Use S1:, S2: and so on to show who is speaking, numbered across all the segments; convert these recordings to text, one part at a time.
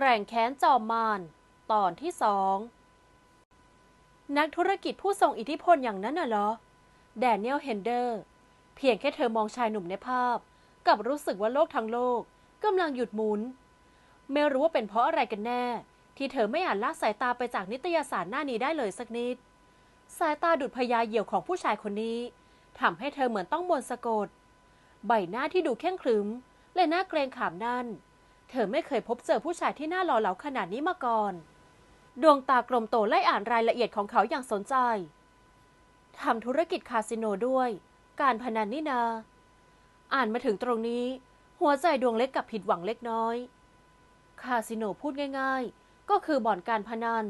S1: แรงแค้นจอมมาร ตอนที่สอง นักธุรกิจผู้ทรงอิทธิพลอย่างนั้นน่ะเหรอ แดเนียลเฮนเดอร์ เพียงแค่เธอมองชายหนุ่มในภาพ กับรู้สึกว่าโลกทั้งโลกกำลังหยุดหมุน ไม่รู้ว่าเป็นเพราะอะไรกันแน่ ที่เธอไม่อาจละสายตาไปจากนิตยสารหน้านี้ได้เลยสักนิด สายตาดุดพยาเหยี่ยวของผู้ชายคนนี้ทำให้เธอเหมือนต้องมนสะกด ใบหน้าที่ดูเคร่งครึม และหน้าเกรงขามนั่น เธอไม่เคยพบเจอผู้ชายที่หน้าหล่อเหลาขนาดนี้มาก่อน ดวงตากลมโตไล่อ่านรายละเอียดของเขาอย่างสนใจทำธุรกิจคาสิโนด้วย การพนันนี่นา อ่านมาถึงตรงนี้ หัวใจดวงเล็กกับผิดหวังเล็กน้อย คาสิโนพูดง่ายๆ ก็คือบ่อนการพนัน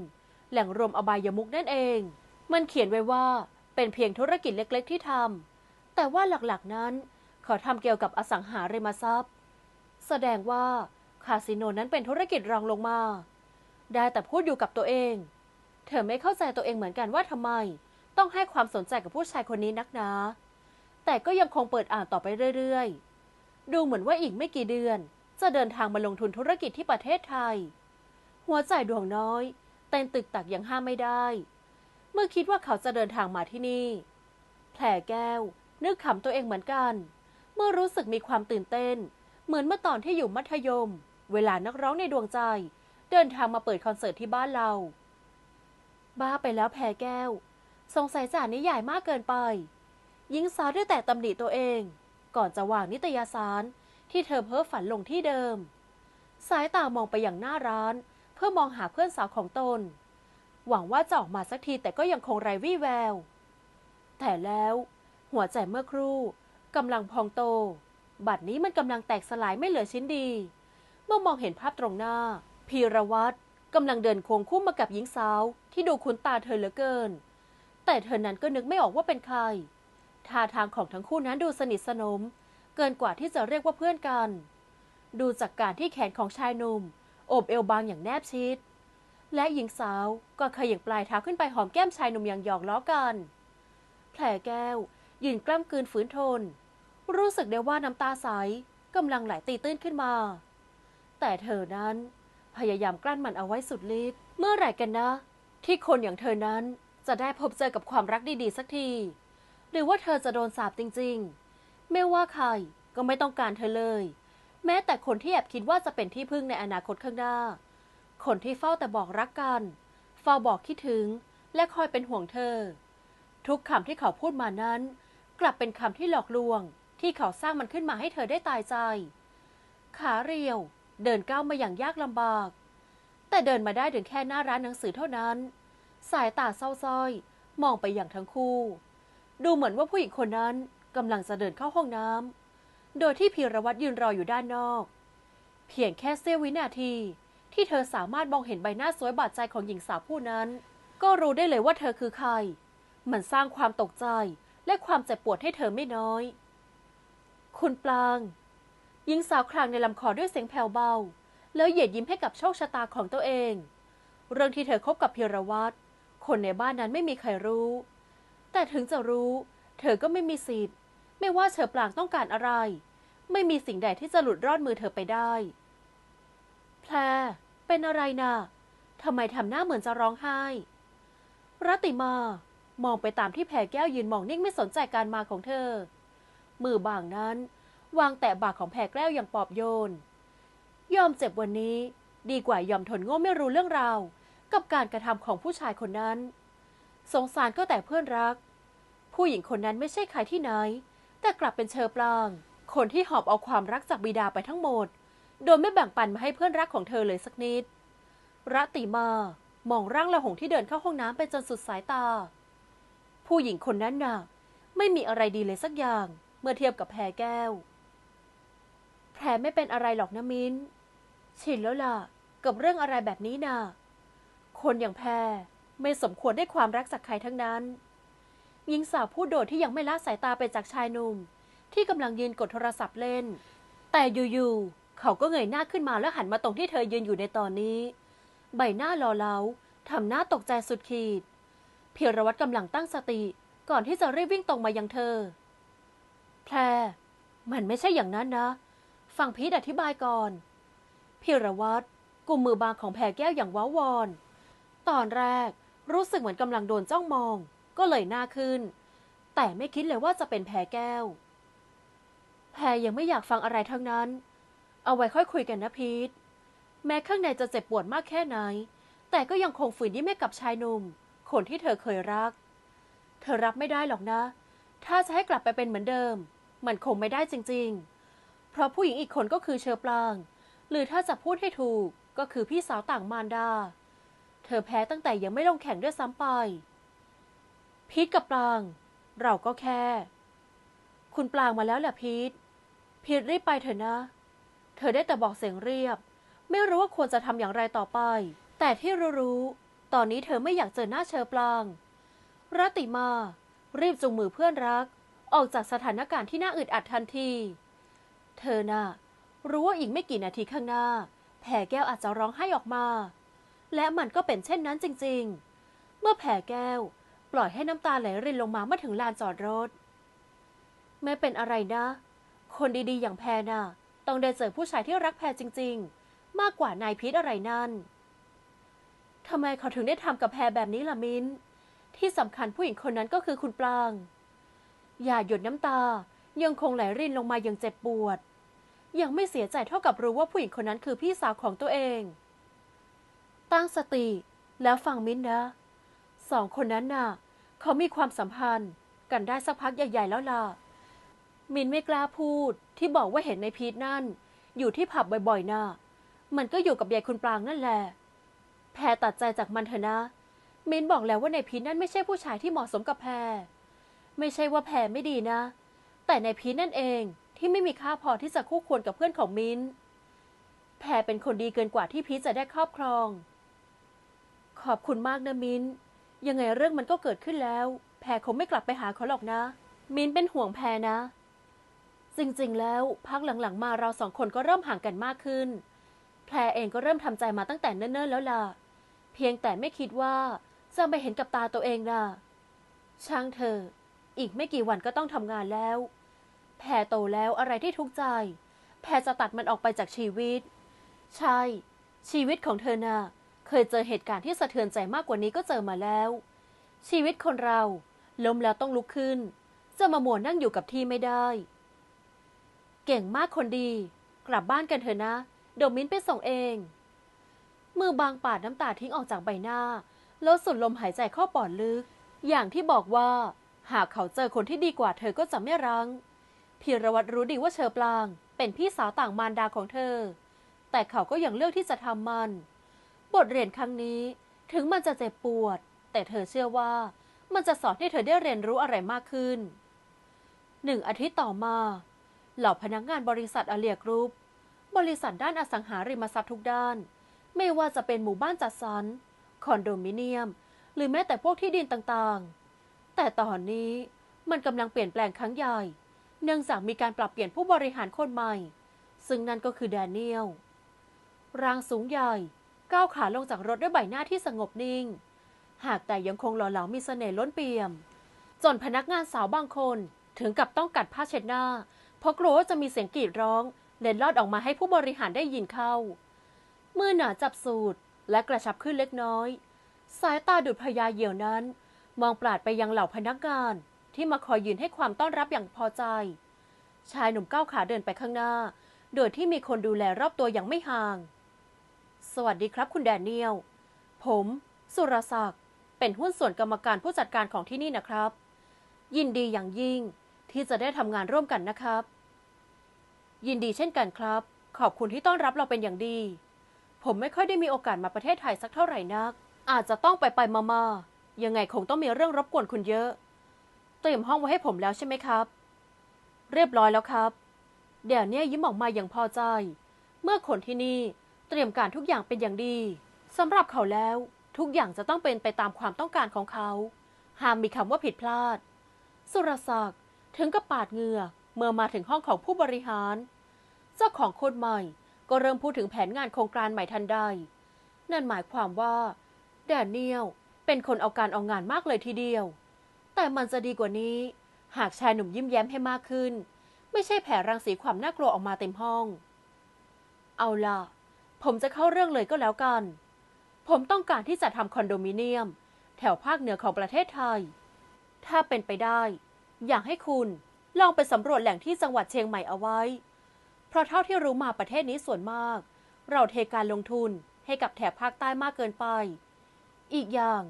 S1: แหล่งรวมอบายมุกนั่นเอง มันเขียนไว้ว่าเป็นเพียงธุรกิจเล็กๆ ที่ทำแต่ว่าหลักๆนั้นเขาทำเกี่ยวกับอสังหาริมทรัพย์ แสดงว่า คาสิโนนั้นเป็นธุรกิจรองลงมา ได้แต่พูดอยู่กับตัวเอง เธอไม่เข้าใจตัวเองเหมือนกันว่าทำไม ต้องให้ความสนใจกับผู้ชายคนนี้นักหนา แต่ก็ยังคงเปิดอ่านต่อไปเรื่อยๆ ดูเหมือนว่าอีกไม่กี่เดือน จะเดินทางมาลงทุนธุรกิจที่ประเทศไทย หัวใจดวงน้อยเต้นตึกตักยังห้ามไม่ได้ เมื่อคิดว่าเขาจะเดินทางมาที่นี่ แผลแก้ว นึกขำตัวเองเหมือนกัน เมื่อรู้สึกมีความตื่นเต้น เหมือนเมื่อตอนที่อยู่มัธยม เวลานักร้องในดวงใจ เดินทางมาเปิดคอนเสิร์ตที่บ้านเรา บ้าไปแล้วแพรแก้ว สงสัยจ่านิยายมากเกินไป หญิงสาวได้แต่ตำหนิตัวเอง ก่อนจะวางนิตยสารที่เธอเพ้อฝันลงที่เดิม สายตามองไปอย่างหน้าร้าน เพื่อมองหาเพื่อนสาวของตน หวังว่าจะออกมาสักทีแต่ก็ยังคงไร้วี่แวว แต่แล้ว หัวใจเมื่อครู่กำลังพองโต บัดนี้มันกำลังแตกสลายไม่เหลือชิ้นดี มื่อมองเห็นภาพตรงหน้า พีรวัตรกำลังเดินควงคู่มากับหญิงสาว ที่ดูคุ้นตาเธอเหลือเกิน แต่เธอนั้นก็นึกไม่ออกว่าเป็นใคร ท่าทางของทั้งคู่นั้นดูสนิทสนม เกินกว่าที่จะเรียกว่าเพื่อนกัน ดูจากการที่แขนของชายหนุ่มโอบเอวบางอย่างแนบชิด และหญิงสาวก็ขยับปลายเท้าขึ้นไปหอมแก้มชายหนุ่มอย่างหยอกล้อกัน แผลแก้วยืนกล้ำกลืนฝืนทน รู้สึกได้ว่าน้ำตาใสกำลังไหลตีตื้นขึ้นมา แต่เธอนั้น พยายามกลั้นมันเอาไว้สุดฤทธิ์เมื่อไหร่กันนะ ที่คนอย่างเธอนั้นจะได้พบเจอกับความรักดีๆสักที หรือว่าเธอจะโดนสาปจริงๆ ไม่ว่าใครก็ไม่ต้องการเธอเลย แม้แต่คนที่แอบคิดว่าจะเป็นที่พึ่งในอนาคตข้างหน้า คนที่เฝ้าแต่บอกรักกันเฝ้าบอกคิดถึงและคอยเป็นห่วงเธอ ทุกคำที่เขาพูดมานั้น กลับเป็นคำที่หลอกลวง ที่เขาสร้างมันขึ้นมาให้เธอได้ตายใจ ขาเรียว เดินก้าวมาอย่างยากลำบาก แต่เดินมาได้ถึงแค่หน้าร้านหนังสือเท่านั้น สายตาเศร้าส้อย มองไปอย่างทั้งคู่ ดูเหมือนว่าผู้หญิงคนนั้นกำลังจะเดินเข้าห้องน้ำโดยที่พีรวัตรยืนรออยู่ด้านนอก เพียงแค่เสี้ยววินาที ที่เธอสามารถมองเห็นใบหน้าสวยบาดใจของหญิงสาวผู้นั้น ก็รู้ได้เลยว่าเธอคือใคร มันสร้างความตกใจและความเจ็บปวดให้เธอไม่น้อย คุณปลาง หญิงสาวคลางในลำคอด้วยเสียงแผ่วเบา แล้วเหยียดยิ้มให้กับโชคชะตาของตัวเอง เรื่องที่เธอคบกับพีรวัตรคนในบ้านนั้นไม่มีใครรู้ แต่ถึงจะรู้ เธอก็ไม่มีสิทธิ์ ไม่ว่าเธอปลางต้องการอะไร ไม่มีสิ่งใดที่จะหลุดรอดมือเธอไปได้ แพรเป็นอะไรนะ่ะทำไมทำหน้าเหมือนจะร้องไห้รัติมามองไปตามที่แพรแก้วยืนมองนิ่งไม่สนใจการมาของเธอ มือบางนั้น วางแตะบ่าของแพรแก้วอย่างปอบโยน ยอมเจ็บวันนี้ ดีกว่ายอมทนโง่ไม่รู้เรื่องราว กับการกระทำของผู้ชายคนนั้น สงสารก็แต่เพื่อนรัก ผู้หญิงคนนั้นไม่ใช่ใครที่ไหน แต่กลับเป็นเชอปลาง คนที่หอบเอาความรักจากบิดาไปทั้งหมด โดยไม่แบ่งปันมาให้เพื่อนรักของเธอเลยสักนิดรัติมามองร่างละหงที่เดินเข้าห้องน้ำไปจนสุดสายตา ผู้หญิงคนนั้นน่ะ ไม่มีอะไรดีเลยสักอย่าง เมื่อเทียบกับแพรแก้ว แพรไม่เป็นอะไรหรอกนะมิ้น ชินแล้วล่ะ กับเรื่องอะไรแบบนี้น่ะ คนอย่างแพรไม่สมควรได้ความรักจากใครทั้งนั้นหญิงสาวผู้โดดที่ยังไม่ละสายตาไปจากชายหนุ่ม ที่กำลังยืนกดโทรศัพท์เล่น แต่อยู่ๆเขาก็เงยหน้าขึ้นมาแล้วหันมาตรงที่เธอยืนอยู่ในตอนนี้ ใบหน้าหล่อเหลาทำหน้าตกใจสุดขีด เพียรวัตรกำลังตั้งสติ ก่อนที่จะรีบวิ่งตรงมายังเธอ แพร มันไม่ใช่อย่างนั้นนะ ฟังพีทอธิบายก่อนพียรวัตรกุมมือบางของแพรแก้วอย่างว้าวอน ตอนแรกรู้สึกเหมือนกำลังโดนจ้องมอง ก็เลยหน้าขึ้น แต่ไม่คิดเลยว่าจะเป็นแพรแก้วแพรยังไม่อยากฟังอะไรทั้งนั้น เอาไว้ค่อยคุยกันนะพีทแม้ข้างในจะเจ็บปวดมากแค่ไหน แต่ก็ยังคงฝืนยิ้มให้กับชายหนุ่ม คนที่เธอเคยรัก เธอรับไม่ได้หรอกนะ ถ้าจะให้กลับไปเป็นเหมือนเดิม มันคงไม่ได้จริง ๆ เพราะผู้หญิงอีกคนก็คือเชอปลาง หรือถ้าจะพูดให้ถูกก็คือพี่สาวต่างมารดา เธอแพ้ตั้งแต่ยังไม่ลงแข่งด้วยซ้ำไป พีทกับปลาง เราก็แค่ คุณปลางมาแล้วแหละพีท พีทรีบไปเถอะนะ เธอได้แต่บอกเสียงเรียบ ไม่รู้ว่าควรจะทำอย่างไรต่อไป แต่ที่รู้ๆตอนนี้เธอไม่อยากเจอหน้าเชอปลางรัติมา รีบจูงมือเพื่อนรัก ออกจากสถานการณ์ที่น่าอึดอัดทันที เธอน่ะ รู้ว่าอีกไม่กี่นาทีข้างหน้า แผ่แก้วอาจจะร้องไห้ออกมา และมันก็เป็นเช่นนั้นจริง ๆ เมื่อแผ่แก้ว ปล่อยให้น้ำตาไหลรินลงมาเมื่อถึงลานจอดรถไม่เป็นอะไรนะ คนดีๆ อย่างแพรน่ะ ต้องได้เจอผู้ชายที่รักแพรจริง ๆ มากกว่านายพีทอะไรนั่นทำไมเขาถึงได้ทำกับแพรแบบนี้ล่ะมิ้นที่สำคัญผู้หญิงคนนั้นก็คือคุณปลาง อย่าหยดน้ำตายังคงไหลรินลงมาอย่างเจ็บปวด ยังไม่เสียใจเท่ากับรู้ว่าผู้หญิงคนนั้นคือพี่สาวของตัวเอง ตั้งสติแล้วฟังมิ้นนะสองคนนั้นน่ะ เขามีความสัมพันธ์กันได้สักพักใหญ่ ๆ แล้วล่ะ มินไม่กล้าพูดที่บอกว่าเห็นในพีทนั่น อยู่ที่ผับบ่อยๆน่ะมันก็อยู่กับยายคุณปรางนั่นแหละ แพรตัดใจจากมันเถอะนะ มินบอกแล้วว่าในพีทนั่นไม่ใช่ผู้ชายที่เหมาะสมกับแพร ไม่ใช่ว่าแพรไม่ดีนะ แต่ในพีทนั่นเอง ที่ไม่มีค่าพอที่จะคู่ควรกับเพื่อนของมินแพรเป็นคนดีเกินกว่าที่พีทจะได้ครอบครอง ขอบคุณมากนะมินยังไงเรื่องมันก็เกิดขึ้นแล้ว แพรคงไม่กลับไปหาเขาหรอกนะ มินเป็นห่วงแพรนะ จริงๆ แล้วพักหลังๆ มาเราสองคนก็เริ่มห่างกันมากขึ้น แพรเองก็เริ่มทำใจมาตั้งแต่เนิ่นๆแล้วล่ะ เพียงแต่ไม่คิดว่าจะไปเห็นกับตาตัวเองน่ะ ช่างเธอะอีกไม่กี่วันก็ต้องทำงานแล้ว แพรโตแล้วอะไรที่ทุกข์ใจ แพรจะตัดมันออกไปจากชีวิต ใช่ ชีวิตของเธอน่ะเคยเจอเหตุการณ์ที่สะเทือนใจมากกว่านี้ก็เจอมาแล้ว ชีวิตคนเราล้มแล้วต้องลุกขึ้น จะมาหมวนนั่งอยู่กับที่ไม่ได้ เก่งมากคนดี กลับบ้านกันเถอะนะเดี๋ยวมิ้นไปส่งเอง มือบางปาดน้ำตาทิ้งออกจากใบหน้า แล้วสุดลมหายใจเข้าปอดลึก อย่างที่บอกว่า หากเขาเจอคนที่ดีกว่าเธอก็จะไม่รั้ง พีรวัตรรู้ดีว่าเชอปลางเป็นพี่สาวต่างมารดาของเธอ แต่เขาก็ยังเลือกที่จะทำมัน บทเรียนครั้งนี้ถึงมันจะเจ็บปวด แต่เธอเชื่อว่ามันจะสอนให้เธอได้เรียนรู้อะไรมากขึ้น หนึ่งอาทิตย์ต่อมา เหล่าพนักงานบริษัทอเลียกรุ๊ปบริษัทด้านอสังหาริมทรัพย์ทุกด้าน ไม่ว่าจะเป็นหมู่บ้านจัดสรรคอนโดมิเนียม หรือแม้แต่พวกที่ดินต่างๆ แต่ตอนนี้มันกำลังเปลี่ยนแปลงครั้งใหญ่ เนื่องจากมีการปรับเปลี่ยนผู้บริหารคนใหม่ ซึ่งนั่นก็คือแดเนียล ร่างสูงใหญ่ ก้าวขาลงจากรถด้วยใบหน้าที่สงบนิ่ง หากแต่ยังคงหล่อเหลามีเสน่ห์ล้นเปี่ยม จนพนักงานสาวบางคนถึงกับต้องกัดผ้าเช็ดหน้า เพราะกลัวว่าจะมีเสียงกรีดร้องเล็ดลอดออกมาให้ผู้บริหารได้ยินเข้า มือหนาจับสูตรและกระชับขึ้นเล็กน้อย สายตาดุดพยาเหยี่ยวนั้น มองปราดไปยังเหล่าพนักงาน ที่มาคอยยืนให้ความต้อนรับอย่างพอใจ ชายหนุ่มก้าวขาเดินไปข้างหน้า โดยที่มีคนดูแลรอบตัวอย่างไม่ห่าง สวัสดีครับคุณแดเนียล ผม สุรศักดิ์ เป็นหุ้นส่วนกรรมการผู้จัดการของที่นี่นะครับ ยินดีอย่างยิ่งที่จะได้ทำงานร่วมกันนะครับ ยินดีเช่นกันครับ ขอบคุณที่ต้อนรับเราเป็นอย่างดี ผมไม่ค่อยได้มีโอกาสมาประเทศไทยสักเท่าไหร่นัก อาจจะต้องไปไปมามายังไงคงต้องมีเรื่องรบกวนคุณเยอะ เตรียมห้องไว้ให้ผมแล้วใช่ไหมครับ เรียบร้อยแล้วครับ เดี๋ยวนี้ยิ้มออกมาอย่างพอใจ เมื่อคนที่นี่เตรียมการทุกอย่างเป็นอย่างดีสำหรับเขาแล้วทุกอย่างจะต้องเป็นไปตามความต้องการของเขาห้ามมีคำว่าผิดพลาด สุรศักดิ์ถึงกับปาดเหงื่อเมื่อมาถึงห้องของผู้บริหาร เจ้าของคนใหม่ก็เริ่มพูดถึงแผนงานโครงการใหม่ทันใด นั่นหมายความว่า แดเนียลเป็นคนเอาการเอางานมากเลยทีเดียว แต่มันจะดีกว่านี้ หากชายหนุ่มยิ้มแย้มให้มากขึ้น ไม่ใช่แผ่รังสีความน่ากลัวออกมาเต็มห้อง เอาล่ะ ผมจะเข้าเรื่องเลยก็แล้วกัน ผมต้องการที่จะทำคอนโดมิเนียม แถวภาคเหนือของประเทศไทย ถ้าเป็นไปได้ อยากให้คุณลองไปสำรวจแหล่งที่จังหวัดเชียงใหม่เอาไว้ เพราะเท่าที่รู้มาประเทศนี้ส่วนมาก เราเทการลงทุนให้กับแถบภาคใต้มากเกินไป อีกอย่าง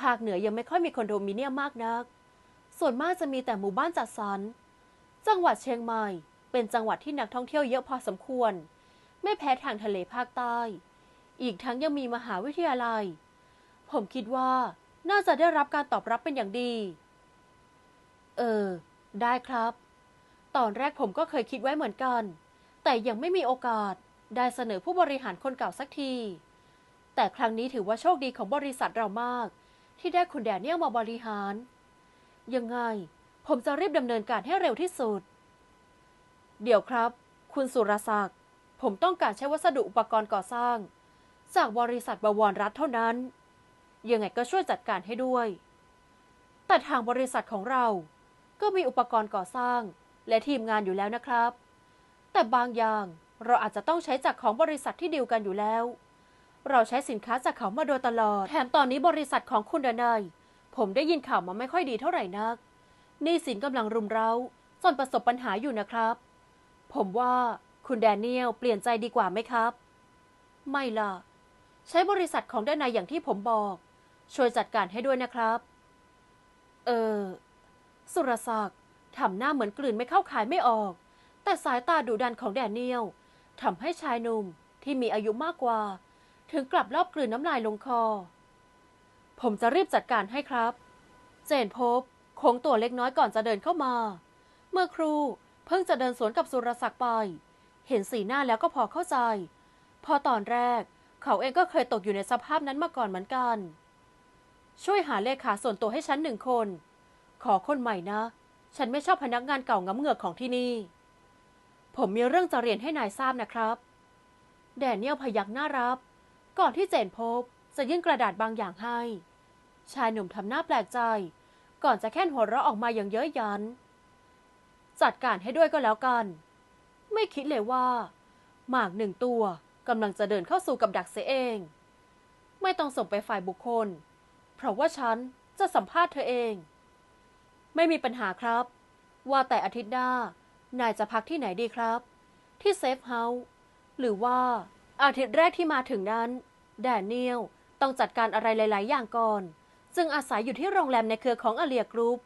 S1: ภาคเหนือยังไม่ค่อยมีคอนโดมิเนียมมากนัก ส่วนมากจะมีแต่หมู่บ้านจัดสรร จังหวัดเชียงใหม่ เป็นจังหวัดที่นักท่องเที่ยวเยอะพอสมควร ไม่แพ้ทางทะเลภาคใต้ อีกทั้งยังมีมหาวิทยาลัย ผมคิดว่าน่าจะได้รับการตอบรับเป็นอย่างดี เออ ได้ครับ ตอนแรกผมก็เคยคิดไว้เหมือนกัน แต่ยังไม่มีโอกาสได้เสนอผู้บริหารคนเก่าสักที แต่ครั้งนี้ถือว่าโชคดีของบริษัทเรามาก ที่ได้คุณแดเนียลมาบริหาร ยังไง ผมจะรีบดำเนินการให้เร็วที่สุด เดี๋ยวครับ คุณสุรศักดิ์ ผมต้องการใช้วัสดุอุปกรณ์ก่อสร้าง จากบริษัทบวรรัฐเท่านั้น ยังไงก็ช่วยจัดการให้ด้วย แต่ทางบริษัทของเรา ก็มีอุปกรณ์ก่อสร้าง และทีมงานอยู่แล้วนะครับ แต่บางอย่างเราอาจจะต้องใช้จากของบริษัทที่ดีลกันอยู่แล้ว เราใช้สินค้าจากเขามาโดยตลอด แถมตอนนี้บริษัทของคุณดนายผมได้ยินข่าวมาไม่ค่อยดีเท่าไหร่นักหนี้สินกำลังรุมเร้าจนประสบปัญหาอยู่นะครับ ผมว่าคุณแดเนียลเปลี่ยนใจดีกว่าไหมครับ ไม่ล่ะ ใช้บริษัทของด้านในอย่างที่ผมบอก ช่วยจัดการให้ด้วยนะครับ เออ สุรศักดิ์ทำหน้าเหมือนกลืนไม่เข้าขายไม่ออก แต่สายตาดุดันของแดเนียลทำให้ชายหนุ่มที่มีอายุมากกว่า ถึงกลับรอบกลืนน้ำลายลงคอ ผมจะรีบจัดการให้ครับ เจนพบโค้งตัวเล็กน้อยก่อนจะเดินเข้ามา เมื่อครูเพิ่งจะเดินสวนกับสุรศักดิ์ไป เห็นสีหน้าแล้วก็พอเข้าใจ พอตอนแรก เขาเองก็เคยตกอยู่ในสภาพนั้นมาก่อนเหมือนกัน ช่วยหาเลขาส่วนตัวให้ฉันหนึ่งคน ขอคนใหม่นะ ฉันไม่ชอบพนักงานเก่าง้ำเหงือกของที่นี่ ผมมีเรื่องจะเรียนให้นายทราบนะครับ แดเนียลพยักหน้ารับ ก่อนที่เจนพบจะยื่นกระดาษบางอย่างให้ ชายหนุ่มทำหน้าแปลกใจ ก่อนจะแค่นหัวเราะออกมาอย่างเย้ยยัน จัดการให้ด้วยก็แล้วกัน ไม่คิดเลยว่า หมากหนึ่งตัวกำลังจะเดินเข้าสู่กับดักเสียเอง ไม่ต้องส่งไปฝ่ายบุคคล เพราะว่าฉันจะสัมภาษณ์เธอเอง ไม่มีปัญหาครับ ว่าแต่อาทิตย์หน้านายจะพักที่ไหนดีครับ ที่เซฟเฮาส์หรือว่า อาทิตย์แรกที่มาถึงนั้น แดเนียลต้องจัดการอะไรหลาย ๆ อย่างก่อน จึงอาศัยอยู่ที่โรงแรมในเครือของอเลียกรุ๊ป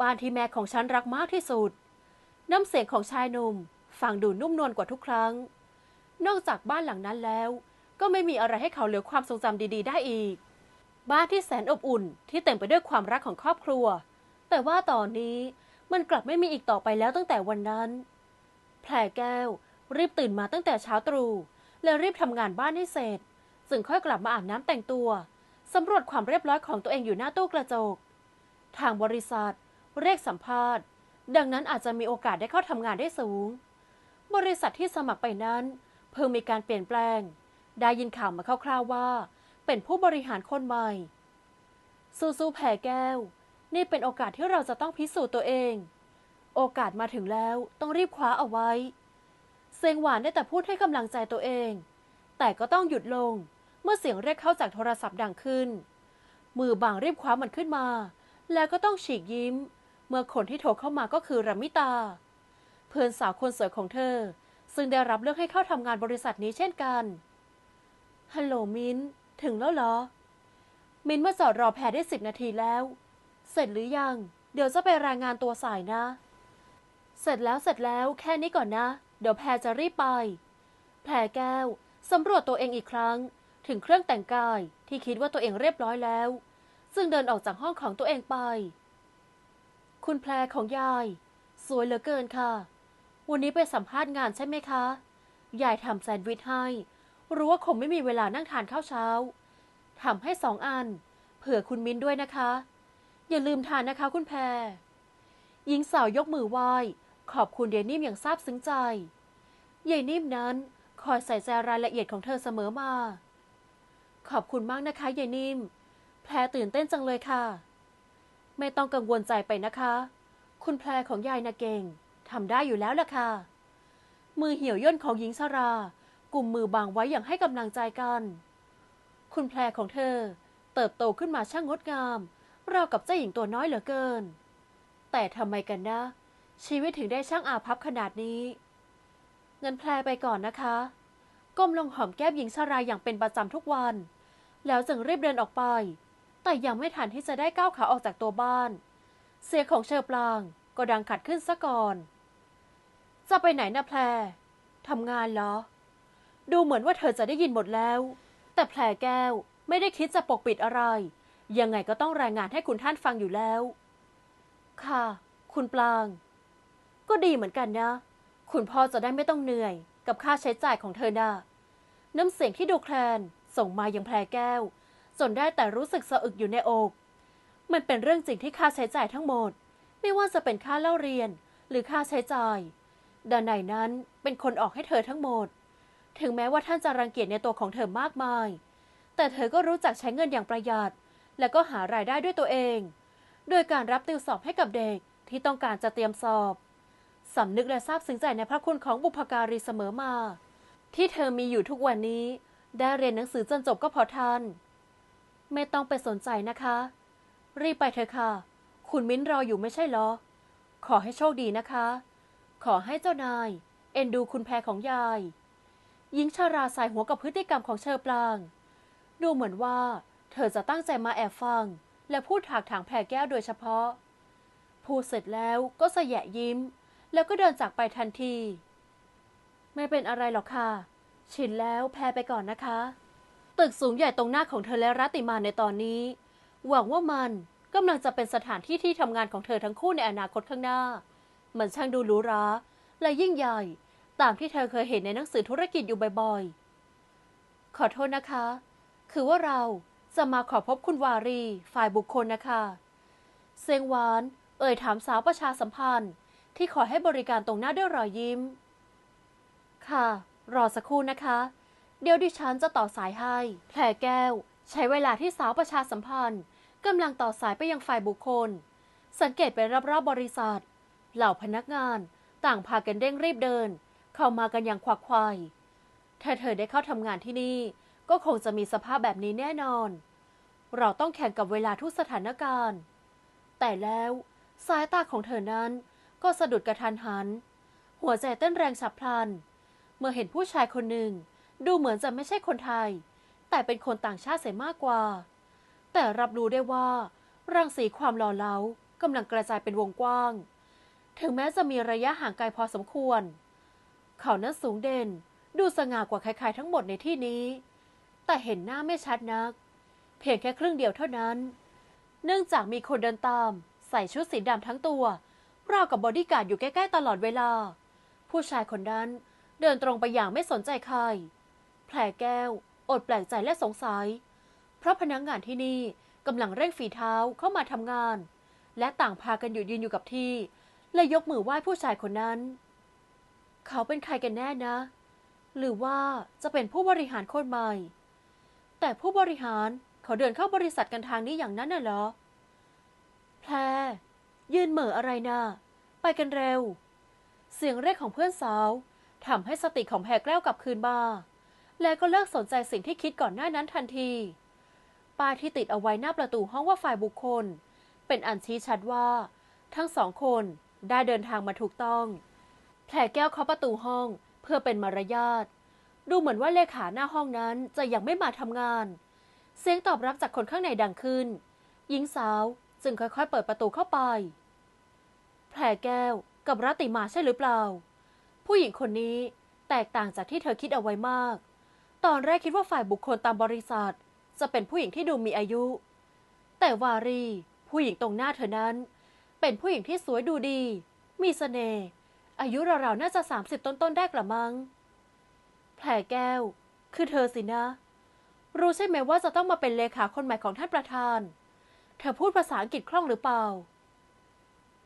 S1: บ้านที่แม่ของฉันรักมากที่สุด น้ำเสียงของชายหนุ่มฟังดูนุ่มนวลกว่าทุกครั้ง นอกจากบ้านหลังนั้นแล้ว ก็ไม่มีอะไรให้เขาเหลือความทรงจำดี ๆ ได้อีก บ้านที่แสนอบอุ่นที่เต็มไปด้วยความรักของครอบครัว แต่ว่าตอนนี้มันกลับไม่มีอีกต่อไปแล้วตั้งแต่วันนั้นแพรแก้วรีบตื่นมาตั้งแต่เช้าตรู่ และรีบทำงานบ้านให้เสร็จ จึงค่อยกลับมาอาบน้ำแต่งตัวสำรวจความเรียบร้อยของตัวเองอยู่หน้าตู้กระจก ทางบริษัท เรียกสัมภาษณ์ ดังนั้นอาจจะมีโอกาสได้เข้าทำงานได้สูง บริษัทที่สมัครไปนั้น เพิ่งมีการเปลี่ยนแปลง ได้ยินข่าวมาคร่าวๆว่า เป็นผู้บริหารคนใหม่สู้ๆแผ่แก้ว นี่เป็นโอกาสที่เราจะต้องพิสูจน์ตัวเอง โอกาสมาถึงแล้วต้องรีบคว้าเอาไว้ เซงหวานได้แต่พูดให้กำลังใจตัวเอง แต่ก็ต้องหยุดลงเมื่อเสียงเรียกเข้าจากโทรศัพท์ดังขึ้น มือบางรีบคว้ามันขึ้นมา แล้วก็ต้องฉีกยิ้ม เมื่อคนที่โทรเข้ามาก็คือรามิตา เพื่อนสาวคนสวยของเธอ ซึ่งได้รับเลือกให้เข้าทำงานบริษัทนี้เช่นกัน ฮัลโหลมินถึงแล้วเหรอ มินมาจอดรอแพรได้สิบนาทีแล้ว เสร็จหรือยัง เดี๋ยวจะไปรายงานตัวสายนะ เสร็จแล้วเสร็จแล้วแค่นี้ก่อนนะ เดี๋ยวแพรจะรีบไป แพรแก้วสำรวจตัวเองอีกครั้ง ถึงเครื่องแต่งกายที่คิดว่าตัวเองเรียบร้อยแล้ว ซึ่งเดินออกจากห้องของตัวเองไป คุณแพรของยาย สวยเหลือเกินค่ะ วันนี้ไปสัมภาษณ์งานใช่ไหมคะ ยายทำแซนด์วิชให้ รู้ว่าคงไม่มีเวลานั่งทานข้าวเช้าทำให้สองอัน เผื่อคุณมิ้นด้วยนะคะ อย่าลืมทานนะคะคุณแพรหญิงสาวยกมือไหว้ ขอบคุณยายนิ่มอย่างซาบซึ้งใจยายนิ่มนั้นคอยใส่ใจรายละเอียดของเธอเสมอมา ขอบคุณมากนะคะยายนิ่ม แพรตื่นเต้นจังเลยค่ะ ไม่ต้องกังวลใจไปนะคะ คุณแพรของยายนะเก่งทำได้อยู่แล้วล่ะค่ะ มือเหี่ยวย่นของหญิงชรากุมมือบางไว้อย่างให้กำลังใจกัน คุณแพรของเธอ เติบโตขึ้นมาช่างงดงาม ราวกับเจ้าหญิงตัวน้อยเหลือเกิน แต่ทำไมกันนะ ชีวิตถึงได้ช่างอาภัพขนาดนี้ เงินแพรไปก่อนนะคะ ก้มลงหอมแก้มหญิงชรายอย่างเป็นประจำทุกวัน แล้วจึงรีบเดินออกไป แต่ยังไม่ทันที่จะได้ก้าวขาออกจากตัวบ้าน เสียงของเชอปลางก็ดังขัดขึ้นซะก่อน จะไปไหนนะแพรทำงานเหรอ ดูเหมือนว่าเธอจะได้ยินหมดแล้ว แต่แพรแก้วไม่ได้คิดจะปกปิดอะไร ยังไงก็ต้องรายงานให้คุณท่านฟังอยู่แล้ว ค่ะ คุณปลาง ก็ดีเหมือนกันนะ คุณพ่อจะได้ไม่ต้องเหนื่อย กับค่าใช้จ่ายของเธอนะน้ำเสียงที่ดูแคลนส่งมายังแพรแก้ว จนได้แต่รู้สึกสะอึกอยู่ในอก มันเป็นเรื่องจริงที่ค่าใช้จ่ายทั้งหมด ไม่ว่าจะเป็นค่าเล่าเรียนหรือค่าใช้จ่ายดานในนั้นเป็นคนออกให้เธอทั้งหมด ถึงแม้ว่าท่านจะรังเกียจในตัวของเธอมากมาย แต่เธอก็รู้จักใช้เงินอย่างประหยัด และก็หารายได้ด้วยตัวเอง โดยการรับติวสอบให้กับเด็กที่ต้องการจะเตรียมสอบ สำนึกและซาบซึ้งใจในพระคุณของบุพการีเสมอมา ที่เธอมีอยู่ทุกวันนี้ ได้เรียนหนังสือจนจบก็พอทัน ไม่ต้องไปสนใจนะคะ รีบไปเถอะค่ะ คุณมิ้นรออยู่ไม่ใช่หรอ ขอให้โชคดีนะคะ ขอให้เจ้านาย เอ็นดูคุณแพรของยาย หญิงชาราสายหัวกับพฤติกรรมของเชอปลาง ดูเหมือนว่า เธอจะตั้งใจมาแอบฟัง และพูดถากถางแพรแก้วโดยเฉพาะ พูดเสร็จแล้วก็สยะยิ้ม แล้วก็เดินจากไปทันที ไม่เป็นอะไรหรอกค่ะ ชินแล้วแพรไปก่อนนะคะ ตึกสูงใหญ่ตรงหน้าของเธอและรัติมาในตอนนี้ หวังว่ามันกำลังจะเป็นสถานที่ที่ทำงานของเธอทั้งคู่ในอนาคตข้างหน้า มันช่างดูหรูหราและยิ่งใหญ่ ตามที่เธอเคยเห็นในหนังสือธุรกิจอยู่บ่อยๆ ขอโทษนะคะ คือว่าเราจะมาขอพบคุณวารี ฝ่ายบุคคลนะคะ เซยงหวาน เอ่ยถามสาวประชาสัมพันธ์ ที่ขอให้บริการตรงหน้าด้วยรอยยิ้ม ค่ะ รอสักครู่นะคะ เดี๋ยวดิฉันจะต่อสายให้ แผลแก้ว ใช้เวลาที่สาวประชาสัมพันธ์กำลังต่อสายไปยังฝ่ายบุคคล สังเกตไปรอบๆบริษัท เหล่าพนักงานต่างพากันเร่งรีบเดิน เข้ามากันอย่างควักไขว่ถ้าเธอได้เข้าทำงานที่นี่ ก็คงจะมีสภาพแบบนี้แน่นอน เราต้องแข่งกับเวลาทุกสถานการณ์ แต่แล้วสายตาของเธอนั้น ก็สะดุดกระทันหัน หัวใจเต้นแรงฉับพลัน เมื่อเห็นผู้ชายคนหนึ่ง ดูเหมือนจะไม่ใช่คนไทย แต่เป็นคนต่างชาติเสียมากกว่า แต่รับรู้ได้ว่า รังสีความหล่อเหลากำลังกระจายเป็นวงกว้าง ถึงแม้จะมีระยะห่างไกลพอสมควร เขานั้นสูงเด่น ดูสง่ากว่าใครๆทั้งหมดในที่นี้ แต่เห็นหน้าไม่ชัดนัก เพียงแค่ครึ่งเดียวเท่านั้น เนื่องจากมีคนเดินตาม ใส่ชุดสีดำทั้งตัว ราวกับบอดี้การ์ดอยู่ใกล้ๆตลอดเวลา ผู้ชายคนนั้นเดินตรงไปอย่างไม่สนใจใคร แผลแก้ว อดแปลกใจและสงสัย เพราะพนักงงานที่นี่กำลังเร่งฝีเท้าเข้ามาทำงาน และต่างพากันอยู่ยืนอยู่กับที่ และยกมือไหว้ผู้ชายคนนั้น เขาเป็นใครกันแน่นะ หรือว่าจะเป็นผู้บริหารคนใหม่ แต่ผู้บริหารเขาเดินเข้าบริษัทกันทางนี้อย่างนั้นน่ะเหรอ แพร ยืนเหม่ออะไรนะไปกันเร็ว เสียงเรียกของเพื่อนสาวทำให้สติของแพรแกล้วกลับคืนมา และก็เลิกสนใจสิ่งที่คิดก่อนหน้านั้นทันทีป้ายที่ติดเอาไว้หน้าประตูห้องว่าฝ่ายบุคคล เป็นอันชี้ชัดว่า ทั้งสองคนได้เดินทางมาถูกต้อง แผลแก้วเคาะประตูห้องเพื่อเป็นมารยาท ดูเหมือนว่าเลขาหน้าห้องนั้นจะยังไม่มาทำงาน เสียงตอบรับจากคนข้างในดังขึ้น หญิงสาว จึงค่อยๆ เปิดประตูเข้าไปแผลแก้วกับรัติมาใช่หรือเปล่า ผู้หญิงคนนี้แตกต่างจากที่เธอคิดเอาไว้มาก ตอนแรกคิดว่าฝ่ายบุคคลตามบริษัท จะเป็นผู้หญิงที่ดูมีอายุ แต่วารี ผู้หญิงตรงหน้าเธอนั้น เป็นผู้หญิงที่สวยดูดี มีเสน่ห์อายุราวๆน่าจะสามสิบต้นๆได้กระมังแผลแก้ว คือเธอสินะ รู้ใช่ไหมว่าจะต้องมาเป็นเลขาคนใหม่ของท่านประธาน เธอพูดภาษาอังกฤษคล่องหรือเปล่า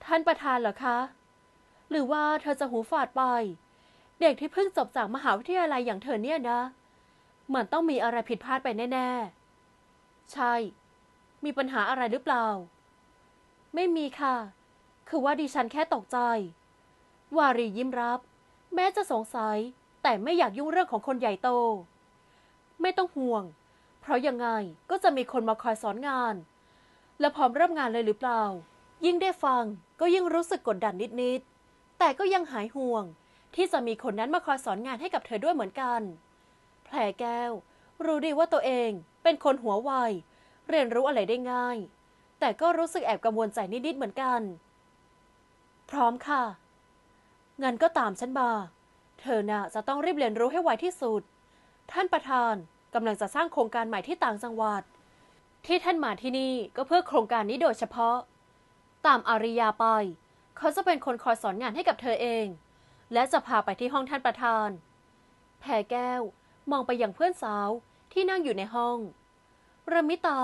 S1: ท่านประธานเหรอคะ หรือว่าเธอจะหูฝาดไป เด็กที่เพิ่งจบจากมหาวิทยาลัยอย่างเธอเนี่ยนะเหมือนต้องมีอะไรผิดพลาดไปแน่ ๆ ใช่ มีปัญหาอะไรหรือเปล่า ไม่มีค่ะ คือว่าดิฉันแค่ตกใจ วารียิ้มรับ แม้จะสงสัย แต่ไม่อยากยุ่งเรื่องของคนใหญ่โต ไม่ต้องห่วง เพราะยังไงก็จะมีคนมาคอยสอนงาน และพร้อมเริ่มงานเลยหรือเปล่า ยิ่งได้ฟังก็ยิ่งรู้สึกกดดันนิดๆ แต่ก็ยังหายห่วง ที่จะมีคนนั้นมาคอยสอนงานให้กับเธอด้วยเหมือนกัน แผลแก้ว รู้ดีว่าตัวเองเป็นคนหัวไว เรียนรู้อะไรได้ง่าย แต่ก็รู้สึกแอบกังวลใจนิดๆ เหมือนกัน พร้อมค่ะ งั้นก็ตามฉันมา เธอน่ะจะต้องรีบเรียนรู้ให้ไวที่สุด ท่านประธานกำลังจะสร้างโครงการใหม่ที่ต่างจังหวัด ที่ท่านมาที่นี่ก็เพื่อโครงการนี้โดยเฉพาะ ตามอาริยาไป เขาจะเป็นคนคอยสอนงานให้กับเธอเอง และจะพาไปที่ห้องท่านประธาน แพรแก้วมองไปยังเพื่อนสาวที่นั่งอยู่ในห้องระมิตา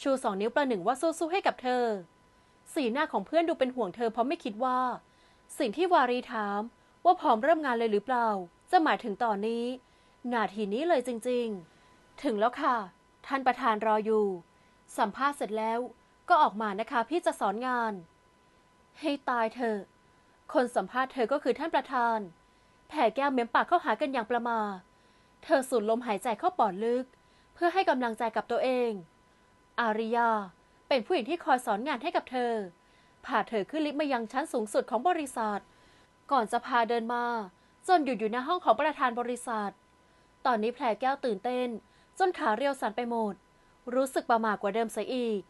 S1: ชูสองนิ้วประหนึ่งว่าสู้ๆให้กับเธอ สีหน้าของเพื่อนดูเป็นห่วงเธอเพราะไม่คิดว่า สิ่งที่วารีถามว่าพร้อมเริ่มงานเลยหรือเปล่า จะหมายถึงตอนนี้ นาทีนี้เลยจริง ๆ ถึงแล้วค่ะ ท่านประธานรออยู่ สัมภาษณ์เสร็จแล้วก็ออกมานะคะพี่จะสอนงาน ให้ตายเถอะคนสัมภาษณ์เธอก็คือท่านประธาน แผ่แก้วเม้มปากเข้าหากันอย่างประมา เธอสูดลมหายใจเข้าปอดลึก เพื่อให้กำลังใจกับตัวเอง อาริยาเป็นผู้หญิงที่คอยสอนงานให้กับเธอ พาเธอขึ้นลิฟต์มายังชั้นสูงสุดของบริษัท ก่อนจะพาเดินมา จนหยุดอยู่หน้าห้องของประธานบริษัท ตอนนี้แผลแก้วตื่นเต้น จนขาเรียวสั่นไปหมด รู้สึกประหม่ากว่าเดิมเสียอีก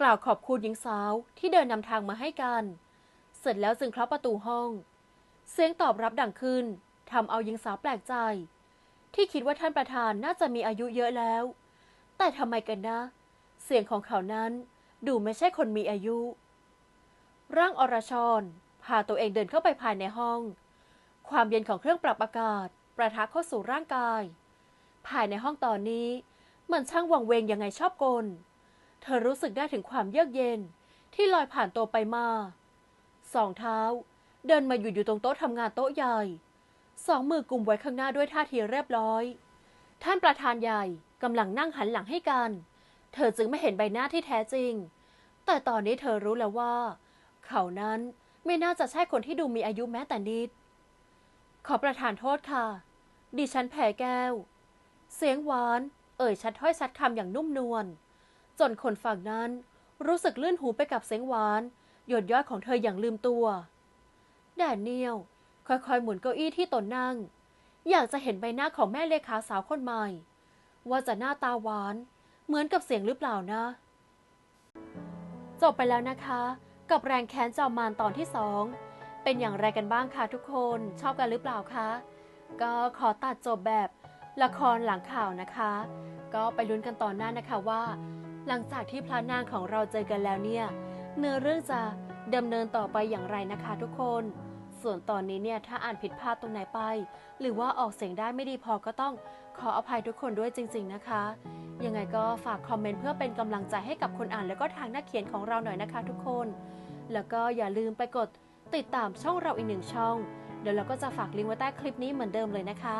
S1: กล่าวขอบคุณหญิงสาวที่เดินนำทางมาให้กัน เสร็จแล้วจึงเคาะประตูห้อง เสียงตอบรับดังขึ้นทำเอาหญิงสาวแปลกใจ ที่คิดว่าท่านประธานน่าจะมีอายุเยอะแล้ว แต่ทำไมกันนะ เสียงของเขานั้นดูไม่ใช่คนมีอายุ ร่างอรชรพาตัวเองเดินเข้าไปภายในห้อง ความเย็นของเครื่องปรับอากาศ ประทะเข้าสู่ร่างกาย ภายในห้องตอนนี้ มันช่างวังเวงยังไงชอบกล เธอรู้สึกได้ถึงความเยือกเย็นที่ลอยผ่านตัวไปมา สองเท้า เดินมาอยู่อยู่ตรงโต๊ะทำงานโต๊ะใหญ่ สองมือกุมไว้ข้างหน้าด้วยท่าทีเรียบร้อย ท่านประธานใหญ่กำลังนั่งหันหลังให้กัน เธอจึงไม่เห็นใบหน้าที่แท้จริง แต่ตอนนี้เธอรู้แล้วว่า เขานั้นไม่น่าจะใช่คนที่ดูมีอายุแม้แต่นิด ขอประทานโทษค่ะ ดิฉันแผ่แก้ว เสียงหวาน เอ่ยชัดถ้อยชัดคำอย่างนุ่มนวลจนคนฝั่งนั้นรู้สึกลื่นหูไปกับเสียงหวาน หยดย้อยของเธออย่างลืมตัวแดนเนียลค่อยๆหมุนเก้าอี้ที่ตนนั่ง อยากจะเห็นใบหน้าของแม่เลขาสาวคนใหม่ ว่าจะหน้าตาหวานเหมือนกับเสียงหรือเปล่านะ จบไปแล้วนะคะ กับแรงแค้นจอมมารตอนที่สองเป็นอย่างไรกันบ้างคะทุกคนชอบกันหรือเปล่าคะก็ขอตัดจบแบบ ละครหลังข่าวนะคะ ก็ไปลุ้นกันตอนหน้านะคะว่า หลังจากที่พระนางของเราเจอกันแล้วเนี่ย เนื้อเรื่องจะดำเนินต่อไปอย่างไรนะคะทุกคน ส่วนตอนนี้เนี่ยถ้าอ่านผิดพลาดตรงไหนไป หรือว่าออกเสียงได้ไม่ดีพอก็ต้องขออภัยทุกคนด้วยจริง ๆนะคะ ยังไงก็ฝากคอมเมนต์เพื่อเป็นกำลังใจให้กับคนอ่าน แล้วก็ทางนักเขียนของเราหน่อยนะคะทุกคน แล้วก็อย่าลืมไปกดติดตามช่องเราอีกหนึ่งช่อง เดี๋ยวเราก็จะฝากลิงก์ไว้ใต้คลิปนี้เหมือนเดิมเลยนะคะ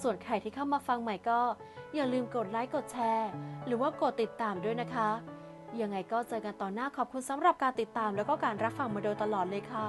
S1: ส่วนใครที่เข้ามาฟังใหม่ก็อย่าลืมกดไลค์กดแชร์ หรือว่ากดติดตามด้วยนะคะ ยังไงก็เจอกันตอนหน้าขอบคุณสำหรับการติดตามแล้วก็การรับฟังมาโดยตลอดเลยค่ะ